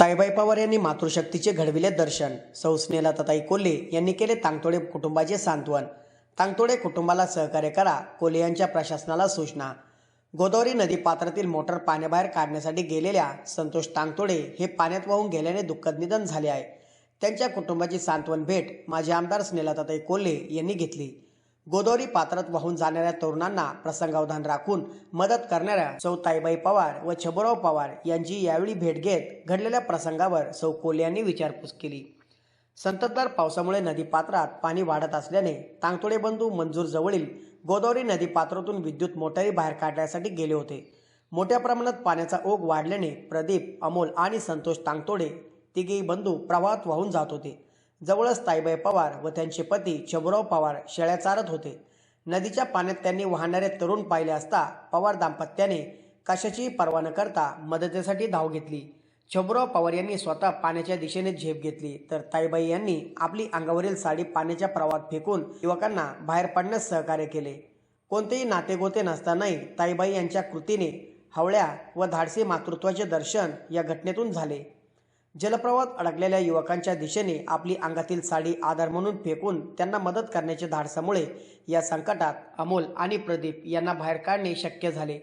ताईबाई पवार यांनी मातृशक्तीचे घडविले दर्शन. संस्नेला तताई कोल्हे यांनी केले तांगतोडे कुटुंबाचे सांत्वन. तांगतोडे कुटुंबाला सहकार्य करा कोल्हे यांच्या प्रशासनाला सूचना. गोदावरी नदी पात्रातील मोटर पाण्याबाहेर काढण्यासाठी गेलेल्या संतोष तांगतोडे हे पाण्यात वाहून गेल्याने दुःखद निधन झाले आहे. त्यांच्या कुटुंबाची सांत्वन भेट माजी आमदार स्नेलाताताई कोल्हे यांनी घेतली. गोदावरी पात्रात वाहून जाणाऱ्या तरुणांना प्रसंगावधान राखून मदत करणाऱ्या सौ ताईबाई पवार व छबुराव पवार यांची यावेळी भेट घेत घडलेल्या प्रसंगावर सौ कोल्हे यांनी विचारपूस केली. संततधार पावसामुळे नदीपात्रात पाणी वाढत असल्याने तांगतोडे बंधू मंजूर जवळील गोदावरी नदीपात्रातून विद्युत मोटारी बाहेर काढण्यासाठी गेले होते. मोठ्या प्रमाणात पाण्याचा ओघ वाढल्याने प्रदीप अमोल आणि संतोष तांगतोडे तिघेही बंधू प्रवाहात वाहून जात होते. जवळच ताईबाई पवार व त्यांचे पती शबुराव पवार शेळ्या चारत होते. नदीच्या पाण्यात त्यांनी वाहणारे तरुण पाहिले असता पवार दाम्पत्याने कशाचीही पर्वा न करता मदतीसाठी धाव घेतली. शबुराव पवार यांनी स्वतः पाण्याच्या दिशेने झेप घेतली. तर ताईबाई यांनी आपली अंगावरील साडी पाण्याच्या प्रवाहात फेकून युवकांना बाहेर पडण्यास सहकार्य केले. कोणतेही नातेगोते नसतानाही ताईबाई यांच्या कृतीने हवळ्या व धाडसी मातृत्वाचे दर्शन या घटनेतून झाले. जलप्रवाहात अडकलेल्या युवकांच्या दिशेने आपली अंगातील साडी आधार म्हणून फेकून त्यांना मदत करण्याच्या धाडसामुळे या संकटात अमोल आणि प्रदीप यांना बाहेर काढणे शक्य झाले.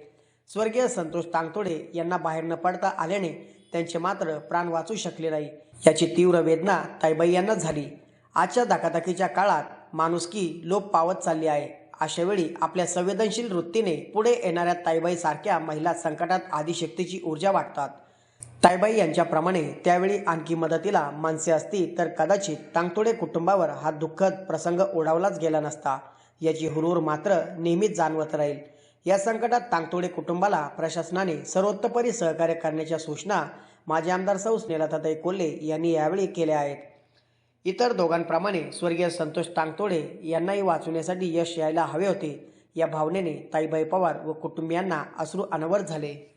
स्वर्गीय संतोष तांगतोडे यांना बाहेर न पडता आल्याने त्यांचे मात्र प्राण वाचू शकले नाही. याची तीव्र वेदना ताईबाई यांना झाली. आजच्या धकाधकीच्या काळात माणुसकी लोप पावत चालली आहे. अशावेळी आपल्या संवेदनशील वृत्तीने पुढे येणाऱ्या ताईबाई सारख्या महिला संकटात आदिशक्तीची ऊर्जा वाटतात. ताईबाई यांच्याप्रमाणे त्यावेळी आणखी मदतीला माणसे असती तर कदाचित तांगतोडे कुटुंबावर हा दुःखद प्रसंग ओढावलाच गेला नसता. याची हुरूर मात्र नेहमीच जाणवत राहील. या संकटात तांगतोडे कुटुंबाला प्रशासनाने सर्वोत्तपरी सहकार्य करण्याच्या सूचना माजी आमदार सौ. स्नेलताताई कोल्हे यांनी यावेळी केल्या आहेत. इतर दोघांप्रमाणे स्वर्गीय संतोष तांगतोडे यांनाही वाचवण्यासाठी यश यायला हवे होते. या भावनेने ताईबाई पवार व कुटुंबियांना अश्रू अनवर झाले.